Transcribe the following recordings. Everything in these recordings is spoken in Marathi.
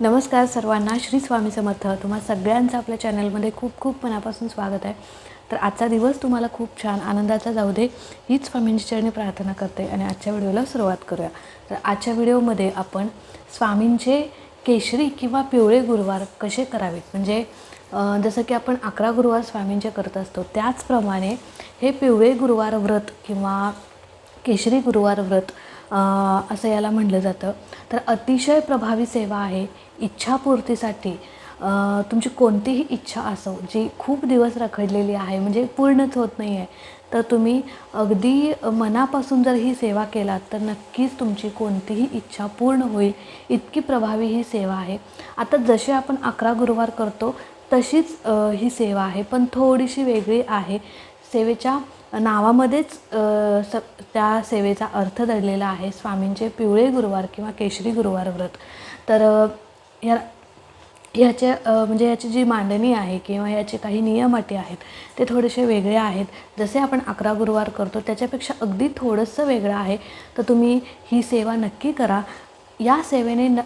नमस्कार सर्वांना श्री स्वामी समर्थ. तुम्हा सगळ्यांचं आपल्या चॅनलमध्ये खूप खूप मनापासून स्वागत आहे. तर आजचा दिवस तुम्हाला खूप छान आनंदाचा जाऊ दे हीच स्वामींची चरणी प्रार्थना करते आणि आजच्या व्हिडिओला सुरुवात करूया. तर आजच्या व्हिडिओमध्ये आपण स्वामींचे केशरी किंवा पिवळे गुरुवार कसे करावेत? म्हणजे जसं की आपण अकरा गुरुवार स्वामींचे करत असतो त्याचप्रमाणे हे पिवळे गुरुवार व्रत किंवा केशरी गुरुवार व्रत असं याला म्हटलं जातं. तर अतिशय प्रभावी सेवा आहे इच्छापूर्तीसाठी तुमची कोणतीही इच्छा असो जी खूप दिवस रखडलेली आहे म्हणजे पूर्णच होत नाही आहे तर तुम्ही अगदी मनापासून जर ही सेवा केलात तर नक्कीच तुमची कोणतीही इच्छा पूर्ण होईल. इतकी प्रभावी ही सेवा आहे. आता जसे आपण अकरा गुरुवार करतो तशीच ही सेवा आहे पण थोडीशी वेगळी आहे. सेवेच्या नावामध्येच स त्या सेवेचा अर्थ दडलेला आहे स्वामींचे पिवळे गुरुवार किंवा केशरी गुरुवार व्रत. तर या ह्याचे म्हणजे याची जी मांडणी आहे किंवा याचे काही नियम अटी आहेत ते थोडेसे वेगळे आहेत. जसे आपण अकरा गुरुवार करतो त्याच्यापेक्षा अगदी थोडंसं वेगळं आहे. तर तुम्ही ही सेवा नक्की करा. या सेवेने न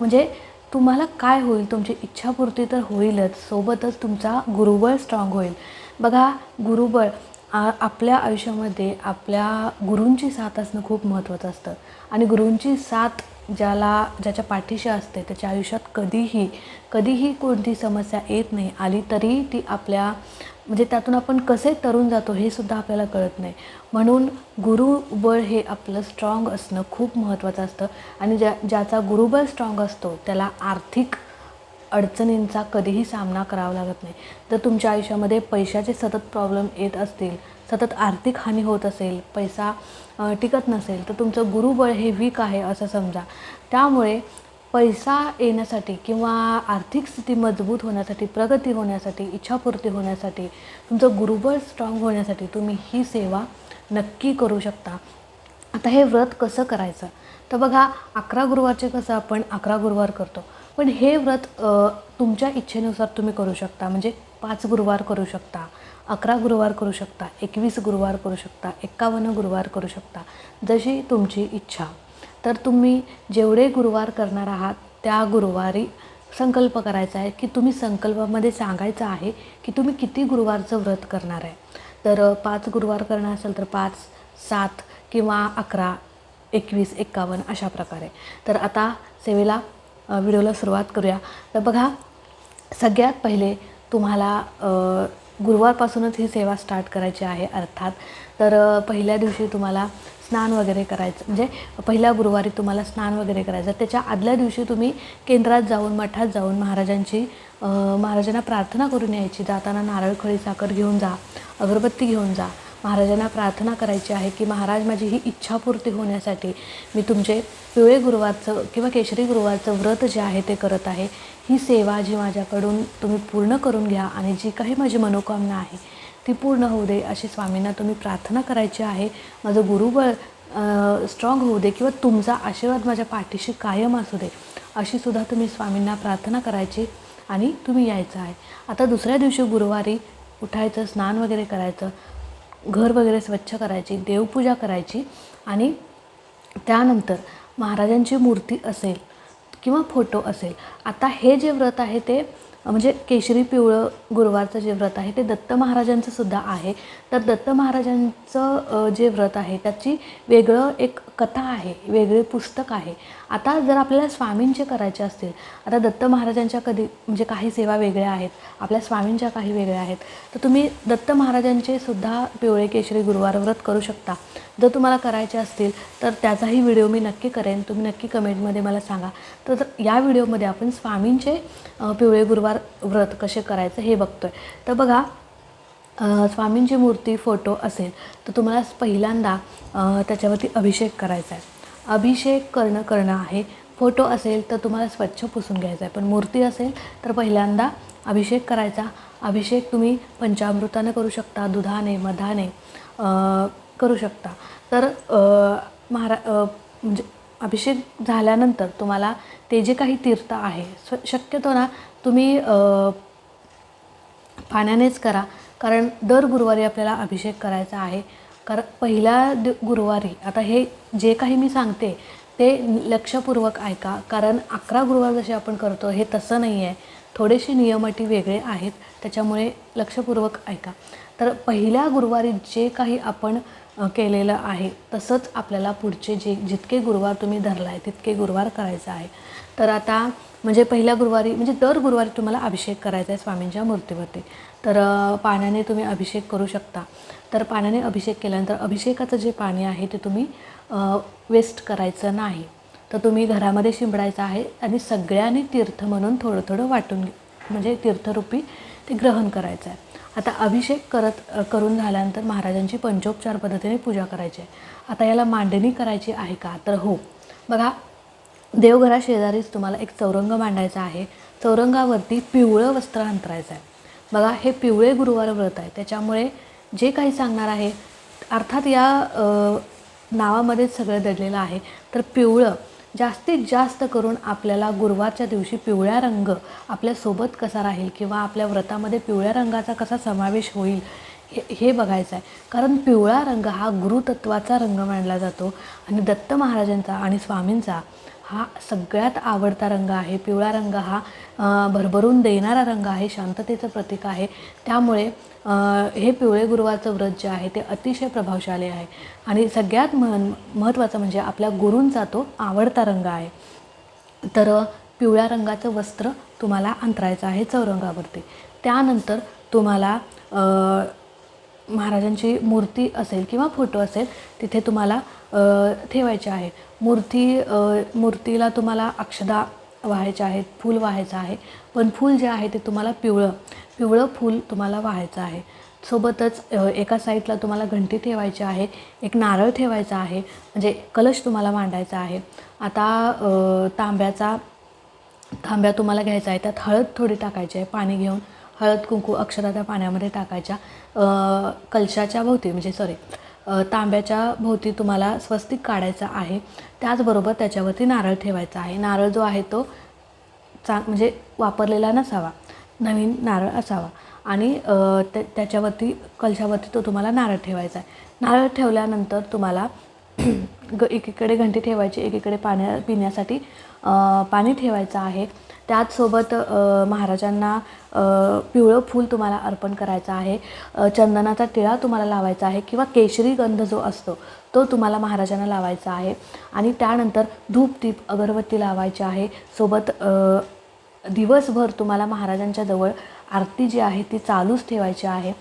म्हणजे तुम्हाला काय होईल? तुमची इच्छापूर्ती तर होईलच. सोबतच तुमचा गुरुबळ स्ट्रॉंग होईल. बघा गुरुबळ आपल्या आयुष्यामध्ये आपल्या गुरूंची साथ असणं खूप महत्त्वाचं असतं. आणि गुरूंची साथ ज्याला ज्याच्या पाठीशी असते त्याच्या आयुष्यात कधीही कधीही कोणती समस्या येत नाही आली तरी ती आपल्या म्हणजे त्यातून आपण कसे तरुण जातो हे सुद्धा आपल्याला कळत नाही. म्हणून गुरुबळ हे आपलं स्ट्रॉंग असणं खूप महत्त्वाचं असतं. आणि ज्या ज्याचा गुरुबळ स्ट्रॉंग असतो त्याला आर्थिक अडचणींचा कधीही सामना करावा लागत नाही. जर तुमच्या आयुष्यामध्ये पैशाचे सतत प्रॉब्लेम येत असतील सतत आर्थिक हानी होत असेल पैसा टिकत नसेल तर तुमचं गुरुबळ हे वीक आहे असं समजा. त्यामुळे पैसा येण्यासाठी किंवा आर्थिक स्थिती मजबूत होण्यासाठी प्रगती होण्यासाठी इच्छापूर्ती होण्यासाठी तुमचं गुरुबळ स्ट्रॉंग होण्यासाठी तुम्ही ही सेवा नक्की करू शकता. आता हे व्रत कसं करायचं? तर बघा अकरा गुरुवारचे कसं आपण अकरा गुरुवार करतो. पण हे व्रत तुमच्या इच्छेनुसार तुम्ही करू शकता. म्हणजे पाच गुरुवार करू शकता. अकरा गुरुवार करू शकता एकवीस गुरुवार करू शकता एक्कावन्न गुरुवार करू शकता जशी तुमची इच्छा. तर तुम्ही जेवढे गुरुवार करणार आहात त्या गुरुवारी संकल्प करायचा आहे की तुम्ही संकल्पामध्ये सांगायचं आहे की तुम्ही किती गुरुवारचं व्रत करणार आहे. तर पाच गुरुवार करणार असेल तर पाच सात किंवा अकरा एकवीस एक्कावन्न अशा प्रकारे. तर आता सेवेला व्हिडिओला सुरुवात करूया. तर बघा सगळ्यात पहिले तुम्हाला गुरुवारपासूनच ही सेवा स्टार्ट करायची आहे अर्थात. तर पहिल्या दिवशी तुम्हाला स्नान वगैरे करायचं म्हणजे पहिल्या गुरुवारी तुम्हाला स्नान वगैरे करायचं. त्याच्या आदल्या दिवशी तुम्ही केंद्रात जाऊन मठात जाऊन महाराजांची महाराजांना प्रार्थना करून यायची. जाताना नारळखळी साखर घेऊन जा अगरबत्ती घेऊन जा महाराजांना प्रार्थना करायची आहे की महाराज माझी ही इच्छापूर्ती होण्यासाठी मी तुमचे पिवळे गुरुवारचं किंवा केशरी गुरुवारचं व्रत जे आहे ते करत आहे. ही सेवा जी माझ्याकडून तुम्ही पूर्ण करून घ्या आणि जी काही माझी मनोकामना आहे ती पूर्ण होऊ दे अशी स्वामींना तुम्ही प्रार्थना करायची आहे. माझं गुरुबळ स्ट्रॉंग होऊ दे किंवा तुमचा आशीर्वाद माझ्या पाठीशी कायम असू दे अशी सुद्धा तुम्ही स्वामींना प्रार्थना करायची आणि तुम्ही यायचं आहे. आता दुसऱ्या दिवशी गुरुवारी उठायचं स्नान वगैरे करायचं. घर वगैरे स्वच्छ करायची देवपूजा करायची आणि त्यानंतर महाराजांची मूर्ती असेल किंवा फोटो असेल. आता हे जे व्रत आहे ते म्हणजे केशरी पिवळं गुरुवारचं जे व्रत आहे ते दत्त महाराजांचं सुद्धा आहे. तर दत्त महाराजांचं जे व्रत आहे त्याची वेगळं एक कथा आहे वेगळे पुस्तक आहे. आता जर आपल्याला स्वामींचे करायचे असतील आता दत्त महाराजांच्या कधी म्हणजे काही सेवा वेगळ्या आहेत आपल्या स्वामींच्या काही वेगळ्या आहेत तर तुम्ही दत्त महाराजांचे सुद्धा पिवळे केशरी गुरुवार व्रत करू शकता. जर तुम्हाला करायचे असतील तर त्याचाही व्हिडिओ मी नक्की करेन. तुम्ही नक्की कमेंटमध्ये मला सांगा. तर या व्हिडिओमध्ये आपण स्वामींचे पिवळे गुरुवार व्रत कसे करायचं हे बघतो आहे तर बघा स्वामींची मूर्ती फोटो असेल तर तुम्हाला पहिल्यांदा त्याच्यावरती अभिषेक करायचा आहे. अभिषेक करणं करणं आहे. फोटो असेल तर तुम्हाला स्वच्छ पुसून घ्यायचा आहे. पण मूर्ती असेल तर पहिल्यांदा अभिषेक करायचा. अभिषेक तुम्ही पंचामृतानं करू शकता. दुधाने मधाने करू शकता. तर महारा म्हणजे अभिषेक झाल्यानंतर तुम्हाला ते जे काही तीर्थ आहे स्व शक्यतो ना तुम्ही पाण्यानेच करा. कारण दर गुरुवारी आपल्याला अभिषेक करायचा आहे. कारण पहिल्या दि गुरुवारी आता हे जे काही मी सांगते ते लक्षपूर्वक ऐका. कारण अकरा गुरुवार जसे आपण करतो हे तसं नाही आहे थोडेसे नियम अटी वेगळे आहेत. त्याच्यामुळे लक्षपूर्वक ऐका. तर पहिल्या गुरुवारी जे काही आपण केलेलं आहे. तसंच आपल्याला पुढचे जे जितके गुरुवार तुम्ही धरला आहे तितके गुरुवार करायचं आहे. तर आता म्हणजे पहिल्या गुरुवारी म्हणजे दर गुरुवारी तुम्हाला अभिषेक करायचा आहे स्वामींच्या मूर्तीवरती. तर पाण्याने तुम्ही अभिषेक करू शकता. तर पाण्याने अभिषेक केल्यानंतर अभिषेकाचं जे पाणी आहे ते तुम्ही वेस्ट करायचं नाही. तर तुम्ही घरामध्ये शिंपडायचं आहे आणि सगळ्यांनी तीर्थ म्हणून थोडं थोडं वाटून घे- म्हणजे तीर्थरूपी ते ग्रहण करायचं आहे. आता अभिषेक करत करून झाल्यानंतर महाराजांची पंचोपचार पद्धतीने पूजा करायची. आहे आता याला मांडणी करायची आहे का? तर हो. बघा देवघरा शेजारीच तुम्हाला एक चौरंग मांडायचा आहे. चौरंगावरती पिवळं वस्त्र अंतरायचं आहे बघा हे पिवळे गुरुवार व्रत आहे. त्याच्यामुळे जे काही सांगणार आहे अर्थात या नावामध्येच सगळं दडलेलं आहे. तर पिवळं जास्तीत जास्त करून आपल्याला गुरुवारच्या दिवशी पिवळ्या रंग आपल्यासोबत कसा राहील किंवा आपल्या व्रतामध्ये पिवळ्या रंगाचा कसा समावेश होईल हे हे बघायचं आहे. कारण पिवळा रंग हा गुरुतत्वाचा रंग मानला जातो. आणि दत्त महाराजांचा आणि स्वामींचा हा सगळ्यात आवडता रंग आहे. पिवळा रंग हा भरभरून देणारा रंग आहे. शांततेचं प्रतीक आहे. त्यामुळे हे पिवळे गुरुवाचं व्रत जे आहे ते अतिशय प्रभावशाली आहे. आणि सगळ्यात महन महत्त्वाचं म्हणजे आपल्या गुरूंचा तो आवडता रंग आहे. तर पिवळ्या रंगाचं वस्त्र तुम्हाला अंतरायचं आहे चौरंगावरती. त्यानंतर तुम्हाला महाराजांची मूर्ती असेल किंवा फोटो असेल तिथे तुम्हाला ठेवायचे आहे. मूर्ती मूर्तीला तुम्हाला अक्षदा वाहायच्या आहेत फूल वाहायचं आहे. पण फूल जे आहे ते तुम्हाला पिवळं पिवळं फूल तुम्हाला वाहायचं आहे. सोबतच एका साईडला तुम्हाला घंटी ठेवायची आहे एक नारळ ठेवायचा आहे म्हणजे कलश तुम्हाला मांडायचा आहे. आता तांब्याचा तांब्या तुम्हाला घ्यायचा आहे त्यात हळद थोडी टाकायची आहे पाणी घेऊन. हळद कुंकू अक्षरा त्या पाण्यामध्ये टाकायच्या. कलशाच्या भोवती म्हणजे सॉरी तांब्याच्या भोवती तुम्हाला स्वस्तिक काढायचा आहे. त्याचबरोबर त्याच्यावरती नारळ ठेवायचा आहे. नारळ जो आहे तो चा म्हणजे वापरलेला नसावा. नवीन नारळ असावा. आणि त्या त्याच्यावरती कलशावरती तो तुम्हाला नारळ ठेवायचा आहे. नारळ ठेवल्यानंतर तुम्हाला ग एकीकडे घंटी ठेवायची एकीकडे पाण्या पिण्यासाठी पाणी ठेवायचं आहे. त्याचसोबत महाराजांना पिवळं फूल तुम्हाला अर्पण करायचं आहे. चंदनाचा टिळा तुम्हाला लावायचा आहे किंवा केशरी गंध जो असतो तो तुम्हाला महाराजांना लावायचा आहे. आणि त्यानंतर धूप दीप अगरबत्ती लावायची आहे. सोबत दिवसभर तुम्हाला महाराजांच्या जवळ आरती जी आहे ती चालूच ठेवायची आहे.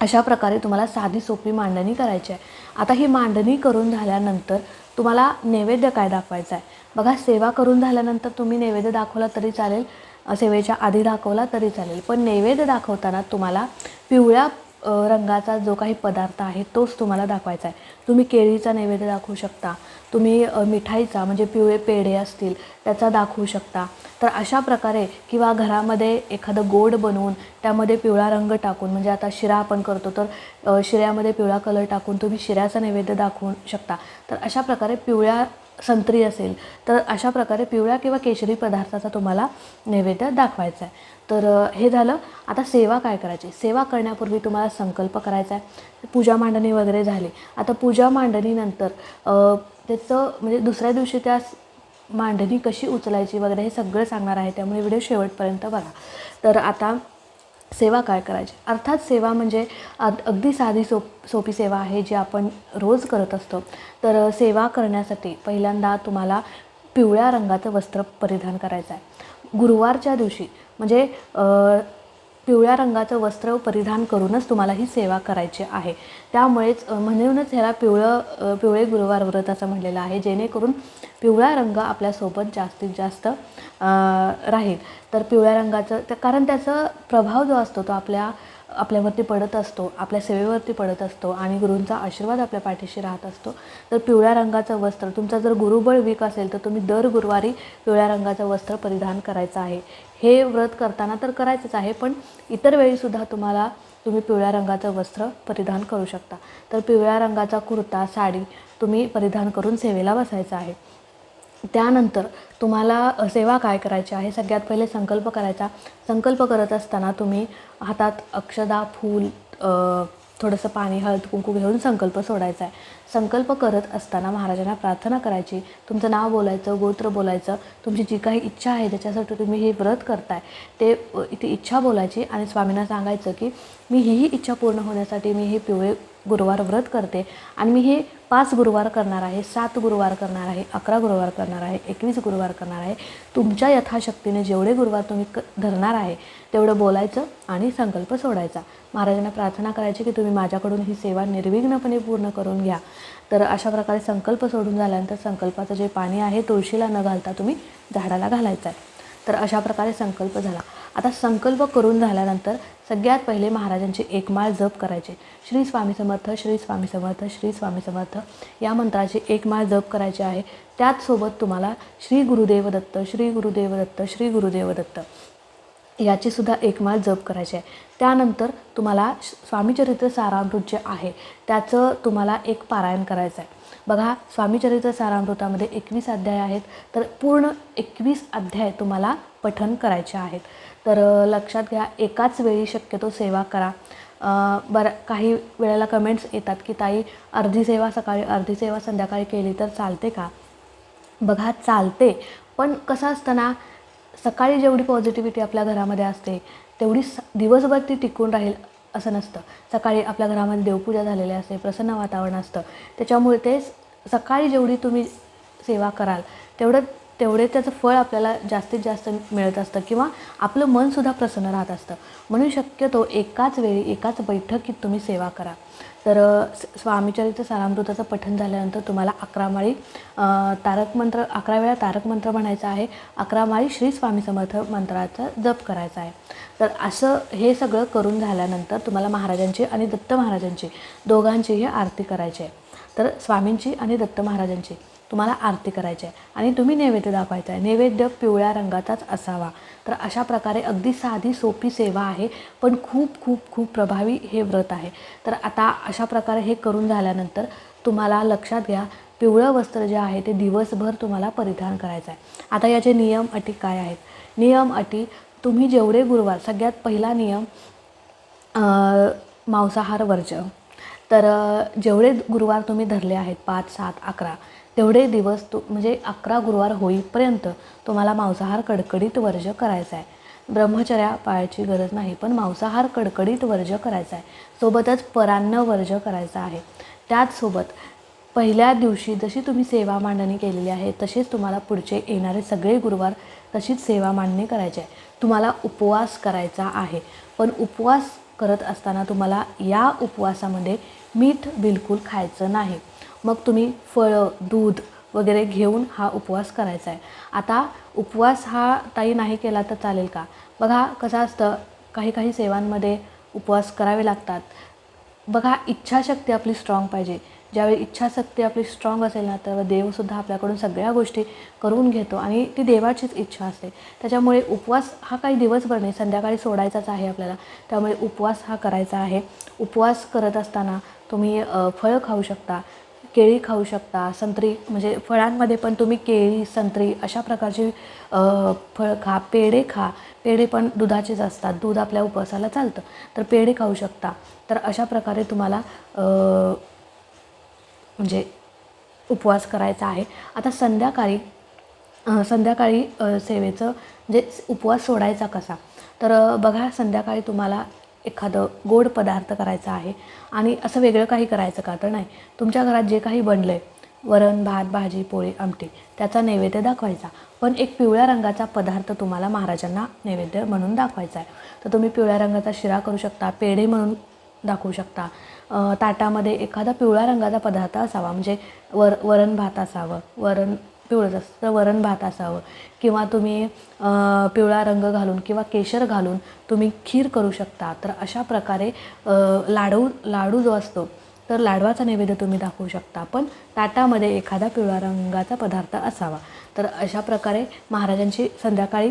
अशा प्रकारे तुम्हाला साधी सोपी मांडणी करायची आहे. आता ही मांडणी करून झाल्यानंतर तुम्हाला नैवेद्य काय दाखवायचा आहे? बघा सेवा करून झाल्यानंतर तुम्ही नैवेद्य दाखवला तरी चालेल. सेवेच्या आधी दाखवला तरी चालेल. पण नैवेद्य दाखवताना तुम्हाला पिवळ्या रंगाचा जो काही पदार्थ आहे तोच तुम्हाला दाखवायचा आहे. तुम्ही केळीचा नैवेद्य दाखवू शकता. तुम्ही मिठाईचा म्हणजे पिवळे पेढे असतील त्याचा दाखवू शकता. तर अशा प्रकारे किंवा घरामध्ये एखादं गोड बनवून त्यामध्ये पिवळा रंग टाकून म्हणजे आता शिरा आपण करतो तर शिऱ्यामध्ये पिवळा कलर टाकून तुम्ही शिऱ्याचा नैवेद्य दाखवू शकता. तर अशा प्रकारे पिवळ्या संत्री असेल तर अशा प्रकारे पिवळ्या किंवा केशरी पदार्थाचा तुम्हाला नैवेद्य दाखवायचा आहे. तर हे झालं. आता सेवा काय करायची? सेवा करण्यापूर्वी तुम्हाला संकल्प करायचा आहे. पूजा मांडणी वगैरे झाली. आता पूजा मांडणीनंतर त्याचं म्हणजे दुसऱ्या दिवशी त्या मांडणी कशी उचलायची वगैरे हे सगळं सांगणार आहे. त्यामुळे व्हिडिओ शेवटपर्यंत बघा. तर आता सेवा काय करायची? अर्थात सेवा म्हणजे अगदी साधी सोप सोपी सेवा आहे जी आपण रोज करत असतो. तर सेवा करण्यासाठी पहिल्यांदा तुम्हाला पिवळ्या रंगाचं वस्त्र परिधान करायचं आहे गुरुवारच्या दिवशी म्हणजे पिवळ्या रंगाचं वस्त्र परिधान करूनच तुम्हाला ही सेवा करायची आहे. त्यामुळेच म्हणूनच ह्याला पिवळं पिवळे गुरुवार व्रत असं म्हटलेलं आहे जेणेकरून पिवळा रंग आपल्यासोबत जास्तीत जास्त राहील. तर पिवळ्या रंगाचं कारण त्याचा प्रभाव जो असतो तो आपल्या आपल्यावरती पडत असतो आपल्या सेवेवरती पडत असतो आणि गुरूंचा आशीर्वाद आपल्या पाठीशी राहत असतो. तर पिवळ्या रंगाचं वस्त्र तुमचा जर गुरुबळ वीक असेल तर तुम्ही दर गुरुवारी पिवळ्या रंगाचं वस्त्र परिधान करायचं आहे. हे व्रत करताना तर करायचंच आहे पण इतर वेळीसुद्धा तुम्हाला तुम्ही पिवळ्या रंगाचं वस्त्र परिधान करू शकता. तर पिवळ्या रंगाचा कुर्ता साडी तुम्ही परिधान करून सेवेला बसायचं आहे. त्यानंतर तुम्हाला सेवा काय करायची आहे? सगळ्यात पहिले संकल्प करायचा. संकल्प करत असताना तुम्ही हातात अक्षदा फूल थोडंसं पाणी हळद कुंकू घेऊन संकल्प सोडायचा आहे. संकल्प करत असताना महाराजांना प्रार्थना करायची. तुमचं नाव बोलायचं गोत्र बोलायचं तुमची जी काही इच्छा आहे त्याच्यासाठी तुम्ही हे व्रत करताय. ते इथे ती इच्छा बोलायची आणि स्वामींना सांगायचं की मी ही ही इच्छा पूर्ण होण्यासाठी मी हे पिवळे गुरुवार व्रत करते आणि मी हे पाच गुरुवार करणार आहे सात गुरुवार करणार आहे अकरा गुरुवार करणार आहे एकवीस गुरुवार करणार आहे. तुमच्या यथाशक्तीने जेवढे गुरुवार तुम्ही क धरणार आहे तेवढं बोलायचं आणि संकल्प सोडायचा. महाराजांना प्रार्थना करायची की तुम्ही माझ्याकडून ही सेवा निर्विघ्नपणे पूर्ण करून घ्या. तर अशा प्रकारे संकल्प सोडून झाल्यानंतर संकल्पाचं जे पाणी आहे तुळशीला न घालता तुम्ही झाडाला घालायचं आहे. तर अशा प्रकारे संकल्प झाला. आता संकल्प करून झाल्यानंतर सगळ्यात पहिले महाराजांची एक माळ जप करायचे. श्री स्वामी समर्थ श्री स्वामी समर्थ श्री स्वामी समर्थ या मंत्राची एक माळ जप करायचे आहे. त्याचसोबत तुम्हाला श्री गुरुदेव दत्त श्री गुरुदेव दत्त श्री गुरुदेव दत्त याची एक माळ जप करायची आहे. त्यानंतर तुम्हाला स्वामीचरित्र सारामृत जे आहे. त्याचं तुम्हाला एक पारायण करायचं आहे. बघा स्वामीचरित्र सारामृतामध्ये एकवीस अध्याय आहेत. तर पूर्ण एकवीस अध्याय तुम्हाला पठन करायचे आहेत. तर लक्षात घ्या एकाच वेळी शक्यतो सेवा करा. बरं काही वेळेला कमेंट्स येतात की ताई अर्धी सेवा सकाळी अर्धी सेवा संध्याकाळी केली तर चालते का? बघा चालते. पण कसं असतं ना सकाळी जेवढी पॉझिटिव्हिटी आपल्या घरामध्ये असते तेवढी स दिवसभर ती टिकून राहील असं नसतं. सकाळी आपल्या घरामध्ये देवपूजा झालेली असते प्रसन्न वातावरण असतं. त्याच्यामुळे ते सकाळी जेवढी तुम्ही सेवा कराल तेवढं तेवढे त्याचं फळ आपल्याला जास्तीत जास्त मिळत असतं किंवा आपलं मनसुद्धा प्रसन्न राहत असतं. म्हणून शक्यतो एकाच वेळी एकाच बैठकीत तुम्ही सेवा करा. तर स्वामीचरित्र सारामृताचं पठण झाल्यानंतर तुम्हाला अकरा माळी तारक मंत्र अकरा वेळा तारक मंत्र म्हणायचा आहे. अकरा माळी श्री स्वामी समर्थ मंत्राचा जप करायचा आहे. तर असं हे सगळं करून झाल्यानंतर तुम्हाला महाराजांची आणि दत्त महाराजांची दोघांचीही आरती करायची आहे. तर स्वामींची आणि दत्त महाराजांची. तुम्हाला आरती करायची आहे. आणि तुम्ही नैवेद्य दाखवायचा आहे. नैवेद्य पिवळ्या रंगाचाच असावा. तर अशा प्रकारे अगदी साधी सोपी सेवा आहे. पण खूप खूप खूप प्रभावी हे व्रत आहे. तर आता अशा प्रकारे हे करून झाल्यानंतर तुम्हाला लक्षात घ्या पिवळं वस्त्र जे आहे ते दिवसभर तुम्हाला परिधान करायचं आहे. आता याचे नियम अटी काय आहेत? नियम अटी तुम्ही जेवढे गुरुवार सगळ्यात पहिला नियम मांसाहार वर्ज तर जेवढे गुरुवार तुम्ही धरले आहेत पाच सात अकरा तेवढे दिवस तू म्हणजे अकरा गुरुवार होईपर्यंत तुम्हाला मांसाहार कडकडीत वर्ज करायचा आहे ब्रह्मचर्या पाळायची गरज नाही पण मांसाहार कडकडीत वर्ज करायचा आहे सोबतच परान्न वर्ज करायचा आहे. त्याचसोबत पहिल्या दिवशी जशी तुम्ही सेवा मांडणी केलेली आहे तसेच तुम्हाला पुढचे येणारे सगळे गुरुवार तशीच सेवा मांडणी करायची आहे तुम्हाला उपवास करायचा आहे. पण उपवास करत असताना तुम्हाला या उपवासामध्ये मीठ बिलकुल खायचं नाही. मग तुम्ही फळं दूध वगैरे घेऊन हा उपवास करायचा आहे. आता उपवास हा ताई नाही केला तर चालेल का? बघा कसं असतं काही काही सेवांमध्ये उपवास करावे लागतात. बघा इच्छाशक्ती आपली स्ट्रॉंग पाहिजे. ज्यावेळी इच्छाशक्ती आपली स्ट्रॉंग असेल ना तर देवसुद्धा आपल्याकडून सगळ्या गोष्टी करून घेतो आणि ती देवाचीच इच्छा असते. त्याच्यामुळे उपवास हा काही दिवसभर नाही संध्याकाळी सोडायचाच आहे आपल्याला. त्यामुळे उपवास हा करायचा आहे. उपवास करत असताना तुम्ही फळं खाऊ शकता. केळी खाऊ शकता संत्री म्हणजे फळांमध्ये पण तुम्ही केळी संत्री अशा प्रकारची फळ खा पेढे खा. पेढे पण दुधाचेच असतात. दूध आपल्या उपवासाला चालतं. तर पेढे खाऊ शकता. तर अशा प्रकारे तुम्हाला म्हणजे उपवास करायचा आहे. आता संध्याकाळी संध्याकाळी सेवेचं म्हणजे उपवास सोडायचा कसा? तर बघा संध्याकाळी तुम्हाला एखादं गोड पदार्थ करायचा आहे आणि असं वेगळं काही करायचं का तर नाही. तुमच्या घरात जे काही बनलं आहे वरण भात भाजी पोळी आमटी त्याचा नैवेद्य दाखवायचा. पण एक पिवळ्या रंगाचा पदार्थ तुम्हाला महाराजांना नैवेद्य म्हणून दाखवायचा आहे. तर तुम्ही पिवळ्या रंगाचा शिरा करू शकता पेढे म्हणून दाखवू शकता. ताटामध्ये एखादा पिवळ्या रंगाचा पदार्थ असावा म्हणजे वर वरण भात असावं वरण पिवळं असतं वरण भात असावं किंवा तुम्ही पिवळा रंग घालून किंवा केशर घालून तुम्ही खीर करू शकता. तर अशा प्रकारे लाडू लाडू जो असतो तर लाडवाचा नैवेद्य तुम्ही दाखवू शकता. पण ताटामध्ये एखादा पिवळा रंगाचा पदार्थ असावा. तर अशा प्रकारे महाराजांची संध्याकाळी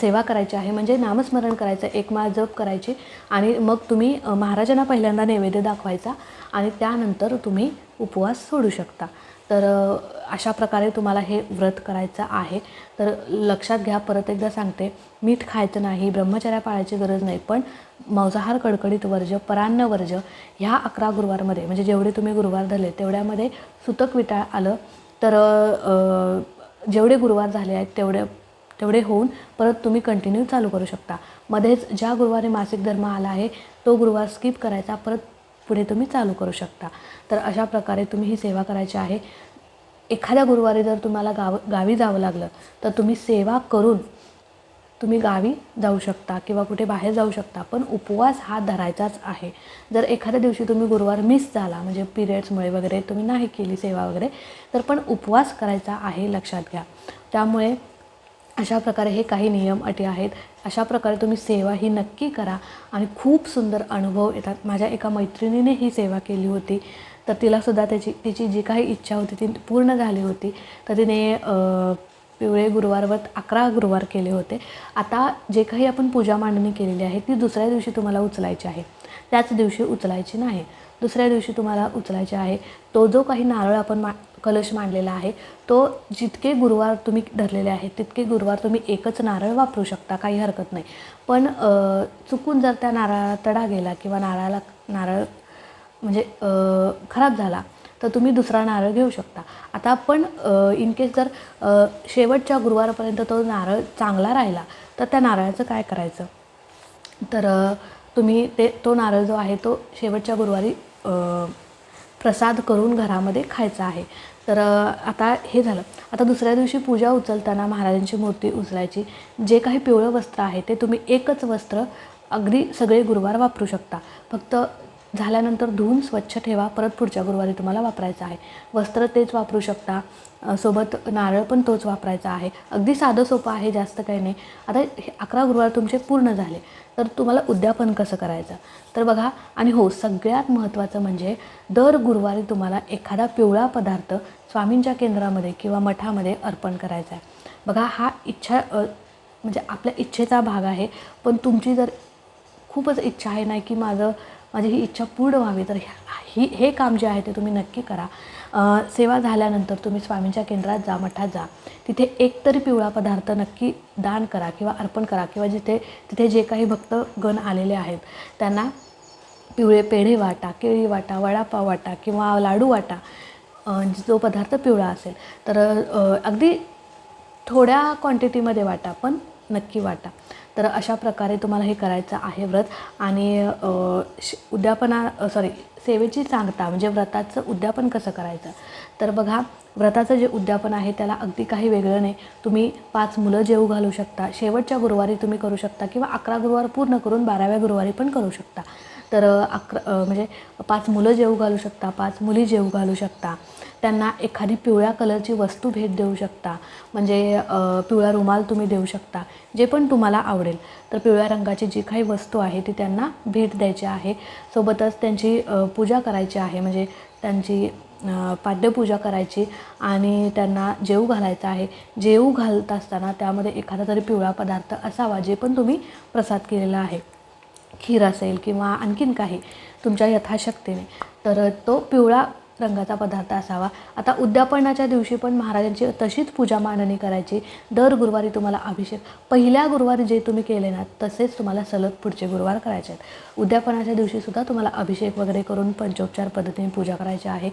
सेवा करायची आहे. म्हणजे नामस्मरण करायचं एक माळ जप करायची आणि मग तुम्ही महाराजांना पहिल्यांदा नैवेद्य दाखवायचा आणि त्यानंतर तुम्ही उपवास सोडू शकता. तर अशा प्रकारे तुम्हाला हे व्रत करायचं आहे. तर लक्षात घ्या परत एकदा सांगते मीठ खायचं नाही ब्रह्मचर्या पाळायची गरज नाही पण मांसाहार कडकडीत वर्ज परान्न वर्ज ह्या अकरा गुरुवारमध्ये म्हणजे जेवढे तुम्ही गुरुवार धरले तेवढ्यामध्ये सुतक विटाळ आलं तर जेवढे गुरुवार झाले आहेत तेवढे तेवढे होऊन परत तुम्ही कंटिन्यू चालू करू शकता. मध्येच ज्या गुरुवारी मासिक धर्म आला आहे तो गुरुवार स्किप करायचा परत पुढे तुम्ही चालू करू शकता. तर अशा प्रकारे तुम्ही ही सेवा करायची आहे. एखाद्या गुरुवारी जर तुम्हाला गाव गावी जावं लागलं तर तुम्ही सेवा करून तुम्ही गावी जाऊ शकता किंवा कुठे बाहेर जाऊ शकता. पण उपवास हा धरायचाच आहे. जर एखाद्या दिवशी तुम्ही गुरुवार मिस झाला म्हणजे पिरियड्समुळे वगैरे तुम्ही नाही केली सेवा वगैरे तर पण उपवास करायचा आहे लक्षात घ्या. त्यामुळे अशा प्रकारे हे काही नियम अटी आहेत. अशा प्रकारे तुम्ही सेवा ही नक्की करा. आणि खूप सुंदर अनुभव येतात. माझ्या एका मैत्रिणीने ही सेवा केली होती. तर तिलासुद्धा त्याची तिची जी काही इच्छा होती ती पूर्ण झाली होती. तर तिने पिवळे गुरुवारवर अकरा गुरुवार केले होते. आता जे काही आपण पूजा मांडणी केलेली आहे ती दुसऱ्या दिवशी तुम्हाला उचलायची आहे. त्याच दिवशी उचलायची नाही. दुसऱ्या दिवशी तुम्हाला उचलायचे आहे. तो जो काही नारळ आपण मा कलश मांडलेला आहे तो जितके गुरुवार तुम्ही धरलेले आहेत तितके गुरुवार तुम्ही एकच नारळ वापरू शकता काही हरकत नाही. पण चुकून जर त्या नारळाला तडा गेला किंवा नारळाला नारळ म्हणजे खराब झाला तर तुम्ही दुसरा नारळ घेऊ शकता. आता पण इन केस जर शेवटच्या गुरुवारपर्यंत तो नारळ चांगला राहिला तर त्या नारळाचं काय करायचं? तर तुम्ही ते तो नारळ जो आहे तो शेवटच्या गुरुवारी प्रसाद करून घरामध्ये खायचा आहे. तर आता हे झालं. आता दुसऱ्या दिवशी पूजा उचलताना महाराजांची मूर्ती उचलायची. जे काही पिवळं वस्त्र आहे ते तुम्ही एकच वस्त्र अगदी सगळे गुरुवार वापरू शकता. फक्त झाल्यानंतर धुवून स्वच्छ ठेवा. परत पुढच्या गुरुवारी तुम्हाला वापरायचं आहे. वस्त्र तेच वापरू शकता. सोबत नारळ पण तोच वापरायचा आहे. अगदी साधं सोपं आहे जास्त काही नाही. आता हे अकरा गुरुवार तुमचे पूर्ण झाले. तर तुम्हाला उद्यापन कसं करायचं? तर बघा आणि हो सगळ्यात महत्त्वाचं म्हणजे दर गुरुवारी तुम्हाला एखादा पिवळा पदार्थ स्वामींच्या केंद्रामध्ये किंवा मठामध्ये अर्पण करायचा आहे. बघा हा इच्छा म्हणजे आपल्या इच्छेचा भाग आहे. पण तुमची जर खूपच इच्छा आहे नाही की माझं माझी ही इच्छा पूर्ण व्हावी. तर ह्या- ही हे काम जे आहे ते तुम्ही नक्की करा. सेवा झाल्यानंतर तुम्ही स्वामींच्या केंद्रात जा मठात जा. तिथे एकतरी पिवळा पदार्थ नक्की दान करा किंवा अर्पण करा किंवा जिथे तिथे जे काही भक्तगण आलेले आहेत त्यांना पिवळे पेढे वाटा केळी वाटा वडापाव वाटा किंवा लाडू वाटा जो पदार्थ पिवळा असेल. तर अगदी थोड्या क्वांटिटीमध्ये वाटा पण नक्की वाटा. तर अशा प्रकारे तुम्हाला हे करायचं आहे व्रत. आणि श- उद्यापना सॉरी सेवेची सांगता म्हणजे व्रताचं उद्यापन कसं करायचं? तर बघा व्रताचं जे उद्यापन आहे त्याला अगदी काही वेगळं नाही. तुम्ही पाच मुलं जेऊ घालू शकता. शेवटच्या गुरुवारी तुम्ही करू शकता किंवा अकरा गुरुवार पूर्ण करून बाराव्या गुरुवारी पण करू शकता. तर अकरा म्हणजे पाच मुलं जेऊ घालू शकता पाच मुली जेऊ घालू शकता. त्यांना एखादी पिवळ्या कलरची वस्तू भेट देऊ शकता. म्हणजे पिवळा रुमाल तुम्ही देऊ शकता जे पण तुम्हाला आवडेल. तर पिवळ्या रंगाची जी काही वस्तू आहे ती त्यांना भेट द्यायची आहे. सोबतच त्यांची पूजा करायची आहे. म्हणजे त्यांची पाद्यपूजा करायची आणि त्यांना जेऊ घालायचं आहे. जेऊ घालत असताना त्यामध्ये एखादा तरी पिवळा पदार्थ असावा जे पण तुम्ही प्रसाद केलेला आहे. खीर असेल किंवा आणखीन काही तुमच्या यथाशक्तीने. तर तो पिवळा रंगाचा पदार्थ असावा. आता उद्यापनाच्या दिवशी पण महाराजांची तशीच पूजा मांडणी करायची. दर गुरुवारी तुम्हाला अभिषेक पहिल्या गुरुवारी जे तुम्ही केले ना तसेच तुम्हाला सलग पुढचे गुरुवार करायचे आहेत. उद्यापनाच्या दिवशीसुद्धा तुम्हाला अभिषेक वगैरे करून पंचोपचार पद्धतीने पूजा करायची आहे.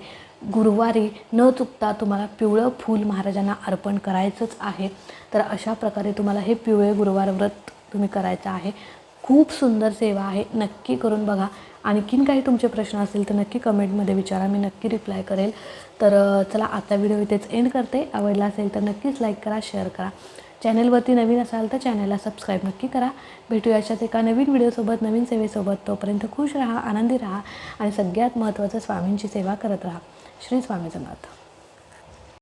गुरुवारी न चुकता तुम्हाला पिवळं फूल महाराजांना अर्पण करायचंच आहे. तर अशा प्रकारे तुम्हाला हे पिवळे गुरुवार व्रत तुम्ही करायचं आहे. खूप सुंदर सेवा आहे. नक्की करून बघा. आणखीन काही तुमचे प्रश्न असतील तर नक्की कमेंटमध्ये विचारा. मी नक्की रिप्लाय करेल. तर चला आता व्हिडिओ इथेच एंड करते. आवडला असेल तर नक्कीच लाईक करा शेअर करा. चॅनलवरती नवीन असाल तर चॅनलला सबस्क्राईब नक्की करा. भेटूया अशाच एका नवीन व्हिडिओसोबत नवीन सेवेसोबत. तोपर्यंत खुश राहा आनंदी राहा आणि सगळ्यात महत्त्वाचं स्वामींची सेवा करत राहा. श्री स्वामी समर्थ.